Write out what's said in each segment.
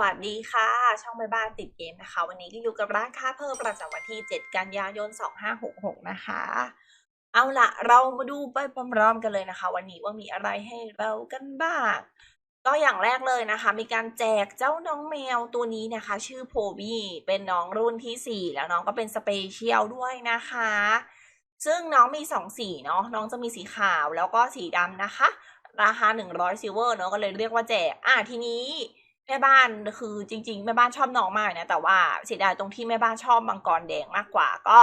วัสดีค่ะ ช่องแม่บ้านติดเกมนะคะ วันนี้ก็อยู่กับร้านค้าเพิ่มประจำวันที่ 7 กันยายน 2566 นะคะ เอาละเรามาดูไปพร้อมๆกันเลยนะคะ วันนี้ว่ามีอะไรให้เรากันบ้าง ก็อย่างแรกเลยนะคะ มีการแจกเจ้าน้องแมวตัวนี้นะคะ ชื่อโพบี้เป็นน้องรุ่นที่ 4 แล้วน้องก็เป็นสเปเชียลด้วยนะคะ ซึ่งน้องมี 2 สีเนาะน้องจะมีสีขาวแล้วก็สีดำนะคะ ราคา 100ซิลเวอร์เนาะก็เลยเรียกว่าแจกอะทีนี้ แม่บ้านคือจริง ๆ แม่บ้านชอบน้องมากนะแต่ว่าเสียดายตรงที่แม่บ้านชอบมังกรแดงมากกว่าก็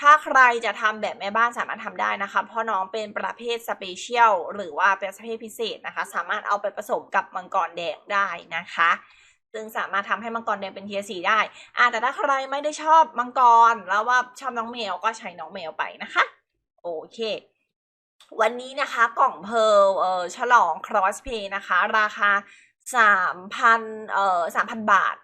ถ้าใครจะทำแบบแม่บ้านสามารถทำได้นะคะ เพราะน้องเป็นประเภทสเปเชียลหรือว่าเป็นประเภทพิเศษนะคะ สามารถเอาไปผสมกับมังกรแดงได้นะคะ ซึ่งสามารถทำให้มังกรแดงเป็นเทียสีได้อ่าแต่ถ้าใครไม่ได้ชอบมังกรแล้วว่าชอบน้องแมวก็ใช้น้องแมวไปนะคะ โอเควันนี้นะคะกล่องเพลเอ่อฉลอง crossplay นะคะ ราคา สามพันเอ่อสามพันบาท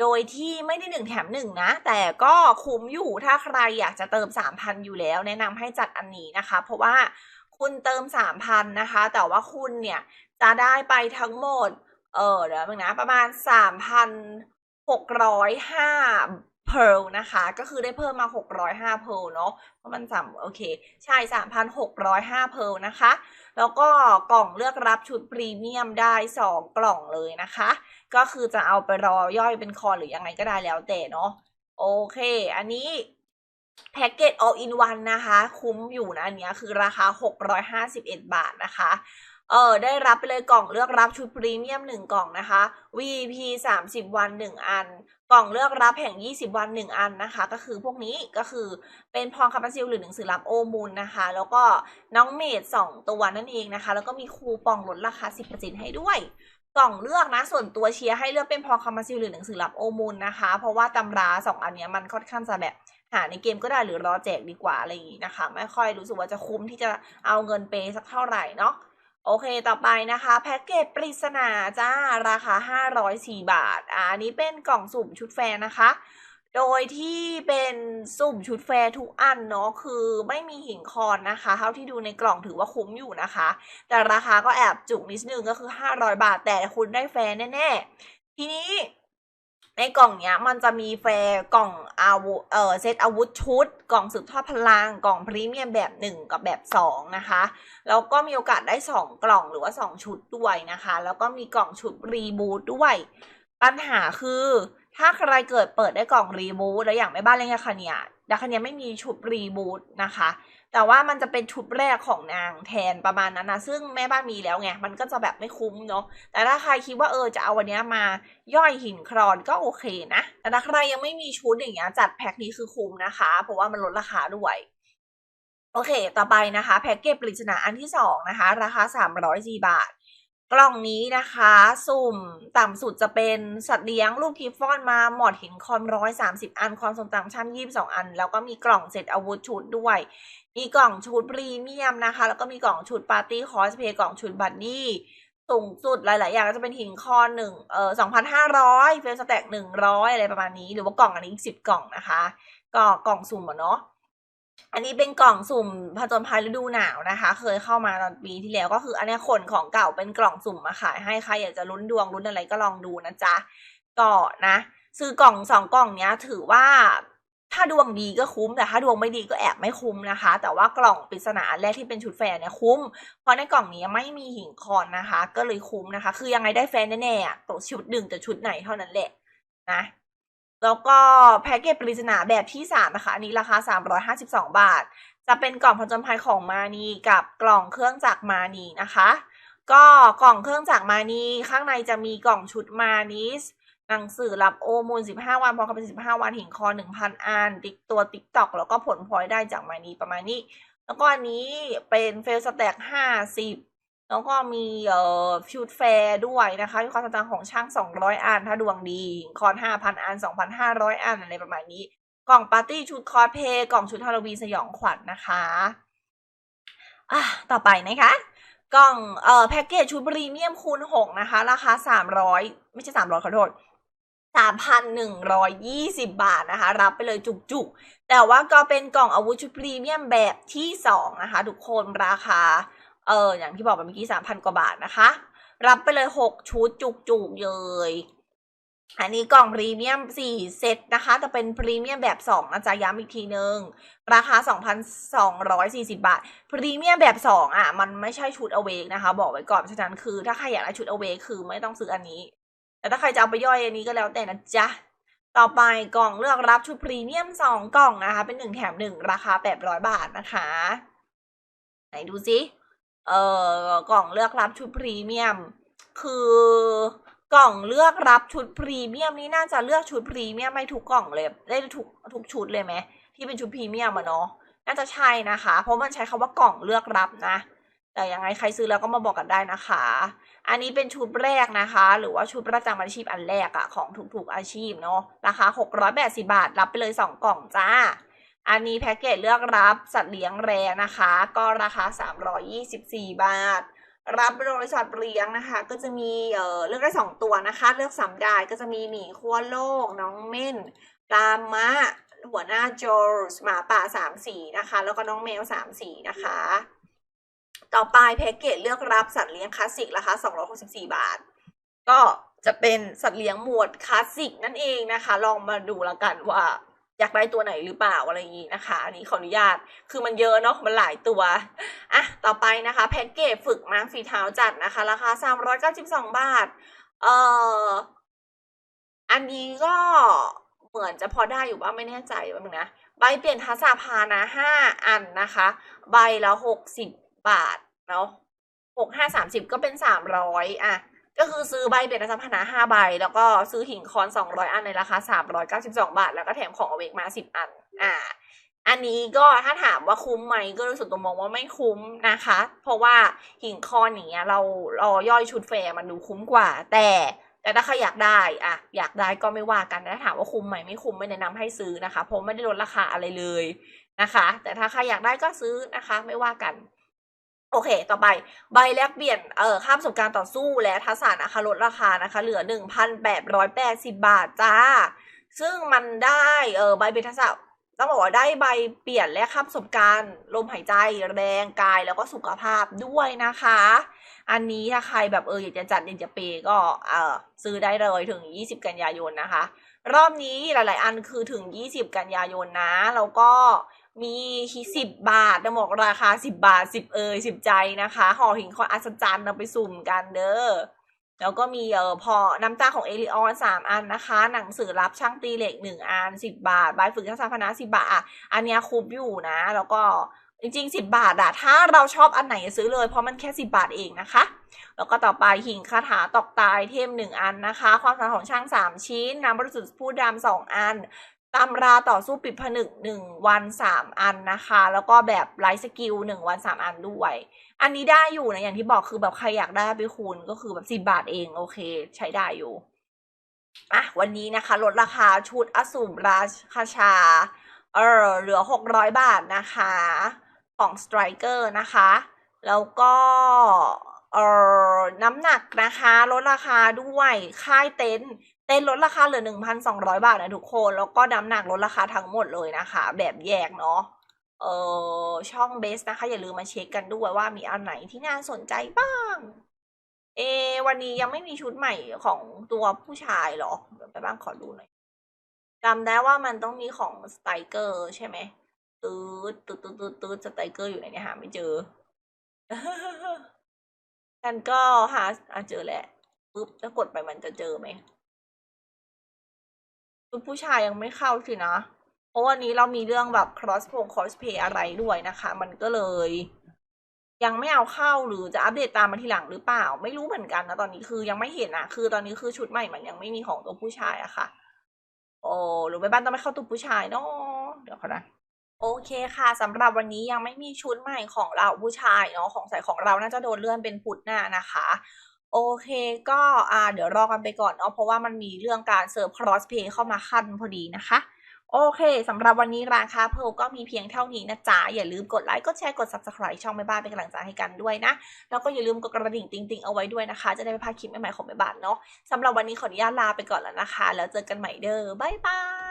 โดยที่ไม่ได้หนึ่งแถมหนึ่งนะ แต่ก็คุ้มอยู่ถ้าใครอยากจะเติมสามพันอยู่แล้ว แนะนำให้จัดอันนี้นะคะ เพราะว่าคุณเติมสามพันนะคะ แต่ว่าคุณเนี่ยจะได้ไปทั้งหมด เออเดี๋ยวมึงนะประมาณสามพันหกร้อยห้า pearl นะคะ ก็คือได้เพิ่มมา 605 pearl เนาะเพราะมันสามโอเค ใช่ 3,605 pearl นะคะ แล้วก็กล่องเลือกรับชุดพรีเมียมได้ 2 กล่องเลยนะคะ ก็คือจะเอาไปรอย่อยเป็นคอหรือยังไงก็ได้แล้วแต่เนาะโอเค อันนี้แพ็กเกจ all in one นะคะ คุ้มอยู่นะอันเนี้ยคือราคา 651 บาทนะคะ เออได้รับไปเลยกล่องเลือกรับชุดพรีเมียม 1 กล่องนะคะ VIP 30 วัน 1 อัน กล่องเลือกรับแห่ง 20 วัน 1 อันนะคะ ก็คือพวกนี้ก็คือเป็นพรคาปาซิลหรือหนังสือรับโอมูลนะคะ แล้วก็น้องเมด2 ตัวนั่นเองนะคะ แล้วก็มีคูปองลดราคา 10%ให้ด้วยกล่องเลือกนะส่วนตัวเชียร์ให้เลือกเป็นพอคามาซิลหรือหนังสือรับโอมูลนะคะ เพราะว่าตำราสองอันเนี้ยมันค่อนข้างจะแบบหาในเกมก็ได้หรือรอแจกดีกว่าอะไรอย่างงี้นะคะ ไม่ค่อยรู้สึกว่าจะคุ้มที่จะเอาเงินเปสักเท่าไหร่เนาะ โอเค ต่อไปนะคะ แพ็กเกจปริศนาจ้า ราคา 504 บาท อ่าอันนี้เป็นกล่องสุ่มชุดแฟนนะคะ โดยที่เป็นสุ่มชุดแฟร์ทุกอันเนาะ คือไม่มีหินคอนนะคะ เท่าที่ดูในกล่องถือว่าคุ้มอยู่นะคะ แต่ราคาก็แอบจุกนิดนึงก็คือ 500 บาท แต่คุณได้แฟร์แน่ ๆ ทีนี้ ในกล่องเนี้ยมันจะมีแฟร์กล่องอาวุธเอ่อเซตอาวุธชุด กล่องสืบทอดพลังกล่องพรีเมียมแบบ 1 กับแบบ 2 นะคะแล้วก็มีโอกาสได้ 2 กล่องหรือว่า 2 ชุดด้วยนะคะ แล้วก็มีกล่องชุดรีบูทด้วย ปัญหาคือถ้าใครเกิดเปิดได้กล่องรีบูทแล้วอย่างไม่บ้านเล่นยาคาเนียยาคาเนียไม่มีชุดรีบูทนะคะ แต่ว่ามันจะเป็นชุดแรกของนางแทนประมาณนั้นนะซึ่งแม่บ้านมีแล้วไงมันก็จะแบบไม่คุ้มเนาะแต่ถ้าใครคิดว่าเออจะเอาวันนี้มาย่อยหินครอนก็โอเคนะแต่ถ้าใครยังไม่มีชุดอย่างเงี้ยจัดแพ็คนี้คือคุ้มนะคะ เพราะว่ามันลดราคาด้วยโอเค ต่อไปนะคะ แพ็กเกจปริศนาอันที่สองนะคะ ราคา 304 บาท กล่องนี้นะคะ สุ่มต่ำสุดจะเป็นสัตว์เลี้ยงลูกกิฟฟอนมาหมอดหินคอนร้อยสามสิบอันคอนทรงต่างชั้นยี่สิบสองอัน แล้วก็มีกล่องเซตอาวุธชุดด้วย มีกล่องชุดพรีเมียมนะคะ แล้วก็มีกล่องชุดปาร์ตี้คอสเพย์กล่องชุดบัดดี้สูงสุดหลาย ๆ อย่างก็จะเป็นหินคอนหนึ่งเอ่อสองพันห้าร้อยเฟลสแต็กหนึ่งร้อยอะไรประมาณนี้ หรือว่ากล่องอันนี้สิบกล่องนะคะ ก็กล่องสุ่มอะเนาะ อันนี้เป็นกล่องสุ่มผจญภัยฤดูหนาวนะคะ เคยเข้ามาตอนปีที่แล้วก็คืออันเนี้ขนของเก่าเป็นกล่องสุ่มมาขายให้ใครอยากจะลุ้นดวงลุ้นอะไรก็ลองดูนะจ๊ะก็นะ ซื้อกล่องสองกล่องเนี้ยถือว่าถ้าดวงดีก็คุ้มแต่ถ้าดวงไม่ดีก็แอบไม่คุ้มนะคะ แต่ว่ากล่องปริศนาแรกที่เป็นชุดแฟนเนี่ยคุ้ม เพราะในกล่องนี้ไม่มีหินคอนนะคะ ก็เลยคุ้มนะคะ คือยังไงได้แฟนแน่ๆอะตกชุดหนึ่งแต่ชุดไหนเท่านั้นแหละนะ แล้วก็แพ็กเกจปริศนาแบบที่สามนะคะ อันนี้ราคา 352 บาท จะเป็นกล่องผจญภัยของมานีกับกล่องเครื่องจักรมานีนะคะ ก็กล่องเครื่องจักรมานีข้างในจะมีกล่องชุดมานิสหนังสือรับโอมูล 15 วันพอคำเป็น 15 วันหินคอ 1,000 อันติ๊กตัวติ๊กตอกแล้วก็ผลพลอยได้จากมานีประมาณนี้ แล้วก็อันนี้เป็นเฟลสแต็ก50 แล้วก็มีเอ่อชุดแฟร์ด้วยนะคะมีความต่างของช่าง 200 อัน ถ้าดวงดี คอน 5,000 อัน 2,500 อัน อะไรประมาณนี้ กล่องปาร์ตี้ชุดคอสเพย์กล่องชุดฮาโลวีนสยองขวัญนนะคะอะต่อไปนะคะ กล่องเอ่อแพ็กเกจชุดพรีเมียมคูณ 6 นะคะ ราคา 300 ไม่ใช่ 300 ขอโทษ3,120 บาทนะคะ รับไปเลยจุกๆ แต่ว่าก็เป็นกล่องอาวุธชุดพรีเมียมแบบที่ 2 นะคะ ทุกคนราคา เอออย่างที่บอกไปเมื่อกี้3,000กว่าบาทนะคะ รับไปเลย6ชุดจุกๆเลย อันนี้กล่องพรีเมียม4เซตนะคะจะเป็นพรีเมียมแบบ2นะจ๊ะย้ำอีกทีนึง ราคา2,240บาท พรีเมียมแบบ2อะ มันไม่ใช่ชุดอเวกนะคะ บอกไว้ก่อนฉะนั้นคือ ถ้าใครอยากได้ชุดอเวกคือไม่ต้องซื้ออันนี้ แต่ถ้าใครจะเอาไปย่อยอันนี้ก็แล้วแต่นะจ๊ะต่อไปกล่องเลือกรับชุดพรีเมียม2กล่องนะคะ เป็น1แถม1ราคา800บาทนะคะ ไหนดูซิ เอ่อกล่องเลือกรับชุดพรีเมียม คือกล่องเลือกรับชุดพรีเมียมนี่น่าจะเลือกชุดพรีเมียมไม่ทุกกล่องเลยได้ทุกทุกชุดเลยไหมที่เป็นชุดพรีเมียมอะเนาะน่าจะใช่นะคะ เพราะมันใช้คำว่ากล่องเลือกรับนะ แต่ยังไงใครซื้อแล้วก็มาบอกกันได้นะคะ อันนี้เป็นชุดแรกนะคะ หรือว่าชุดประจำอาชีพอันแรกอะของทุกๆอาชีพเนาะราคา680บาท รับไปเลย 2 กล่องจ้า อันนี้แพ็กเกจเลือกรับสัตว์เลี้ยงแรนะคะ ก็ราคา 324 บาท รับบริษัทเลี้ยงนะคะ ก็จะมีเอ่อเลือกได้สองตัวนะคะ เลือกสามได้ก็จะมีหมีขั้วโลก น้องเม่นปลามะ หัวหน้าโจลส์หมาป่าสามสีนะคะ แล้วก็น้องแมวสามสีนะคะ ต่อไปแพ็กเกจเลือกรับสัตว์เลี้ยงคลาสสิกราคา264 บาท ก็จะเป็นสัตว์เลี้ยงหมวดคลาสสิกนั่นเองนะคะ ลองมาดูและกันว่า อยากได้ตัวไหนหรือเปล่าอะไรอย่างนี้นะคะ อันนี้ขออนุญาต คือมันเยอะเนาะ มันหลายตัว อะ ต่อไปนะคะ แพ็กเกจฝึกม้าฝีเท้าจัดนะคะ ราคา 392 บาท เอ่อ อันนี้ก็เหมือนจะพอได้อยู่บ้างไม่แน่ใจว่ามึงนะ ใบเปลี่ยนทักษะพานะห้าอันนะคะ ใบละหกสิบบาท เนาะหกห้าสามสิบก็เป็นสามร้อยอะ ก็คือซื้อใบเปลี่ยนทักษะพานะห้าใบ แล้วก็ซื้อหินคอนสองร้อยอันในราคาสามร้อยเก้าสิบสองบาท แล้วก็แถมของอเวกมาสิบอัน อ่า อันนี้ก็ถ้าถามว่าคุ้มไหมก็รู้สึกตัวมองว่าไม่คุ้มนะคะ เพราะว่าหินคอนอย่างเนี้ยเราเราย่อยชุดแฟร์มันดูคุ้มกว่า แต่แต่ถ้าใครอยากได้อะอยากได้ก็ไม่ว่ากันนะถามว่าคุ้มไหมไม่คุ้มไม่แนะนำให้ซื้อนะคะ เพราะไม่ได้ลดราคาอะไรเลยนะคะ แต่ถ้าใครอยากได้ก็ซื้อนะคะ ไม่ว่ากัน โอเค ต่อไปใบแลกเปลี่ยน เอ่อค่าประสบการณ์ต่อสู้และทักษะนะคะลดราคานะคะ เหลือหนึ่งพันแปดร้อยแปดสิบาทจ้า ซึ่งมันได้ เออใบเป็นทักษะต้องบอกว่าได้ใบเปลี่ยนและค่าประสบการณ์ลมหายใจแรงกายแล้วก็สุขภาพด้วยนะคะ อันนี้ถ้าใครแบบเอออยากจะจัดอยากจะเปย์ก็เออซื้อได้เลยถึง 20 กันยายนนะคะ รอบนี้หลาย ๆ อันคือถึง 20 กันยายนนะแล้วก็ มีสิบบาทจะบอกราคา10บบาท10เอย10ใจนะคะห่อหินคอนอัศจรรย์นำไปสุ่มกันเด้อแล้วก็มีเออพอน้ำตาของเอลิออนสามอันนะคะ หนังสือรับช่างตีเหล็กหนึ่งอันสิบบาทใบฝึกทักษะพนะสิบบาทอะอันเนี้ยคุ้มอยู่นะ แล้วก็จริงๆสิบาทอะถ้าเราชอบอันไหนซื้อเลย เพราะมันแค่สิบาทเองนะคะ แล้วก็ต่อไปหิงคาถาตอกตายเทมหนึ่งอันนะคะ ความสามารถของช่างสามชิ้นน้ำบริสุทธิ์ผู้ดำสองอัน ตำราต่อสู้ปิดผนึกหนึ่งวันสามอันนะคะ แล้วก็แบบไลฟ์สกิลหนึ่งวันสามอันด้วย อันนี้ได้อยู่นะ อย่างที่บอกคือแบบใครอยากได้ไปคูณก็คือแบบสิบาทเองโอเค ใช้ได้อยู่อะวันนี้นะคะ ลดราคาชุดอสูรราชา เออเหลือหกร้อยบาทนะคะ ของสไตรเกอร์นะคะ แล้วก็เออน้ำหนักนะคะ ลดราคาด้วยค่ายเต็นท์ เต็นลดราคาเหลือหนึ่งพันสองร้อยบาทนะทุกคน แล้วก็น้ำหนักลดราคาทั้งหมดเลยนะคะ แบบแยกเนาะเออช่องเบสนะคะ อย่าลืมมาเช็คกันด้วยว่ามีอันไหนที่น่าสนใจบ้าง เอ วันนี้ยังไม่มีชุดใหม่ของตัวผู้ชายหรอเดี๋ยวไปบ้างขอดูหน่อยจำได้ว่ามันต้องมีของสไตเกอร์ใช่ไหมตืดตืดตืดตืดตืดสไตเกอร์อยู่ไหนเนี่ยหาไม่เจอฉันก็หาอะเจอแหละปุ๊บแล้วกดไปมันจะเจอไหม ชุดผู้ชายยังไม่เข้าสินะ เพราะวันนี้เรามีเรื่องแบบ cross p o cosplay อะไรด้วยนะคะ มันก็เลย ยังไม่เอาเข้าหรือจะอัปเดตตามมาทีหลังหรือเปล่า ไม่รู้เหมือนกันนะตอนนี้คือยังไม่เห็นนะคือตอนนี้คือชุดใหม่มันยังไม่มีของตัวผู้ชายอะค่ะ โอ้หรือไปบ้านต้องไปเข้าตัวผู้ชายเนาะเดี๋ยวเขานะโอเคค่ะสำหรับวันนี้ยังไม่มีชุดใหม่ของเราผู้ชายเนาะของใส่ของเราน่าจะโดนเลื่อนเป็นพุธหน้านะคะ โอเคก็อ่าเดี๋ยวรอกันไปก่อนเนาะเพราะว่ามันมีเรื่องการเสิร์ฟ cross play เข้ามาขั้นพอดีนะคะ โอเคสำหรับวันนี้ราคาเพลก็มีเพียงเท่านี้นะจ๊ะ อย่าลืมกดไลค์กดแชร์กด subscribe ช่องแม่บ้านเป็นกำลังใจให้กันด้วยนะ แล้วก็อย่าลืมกดกระดิ่งติ๊งๆเอาไว้ด้วยนะคะ จะได้ไม่พลาดคลิปใหม่ๆของแม่บ้านเนาะสำหรับวันนี้ขออนุญาตลาไปก่อนแล้วนะคะ แล้วเจอกันใหม่เด้อบ๊ายบาย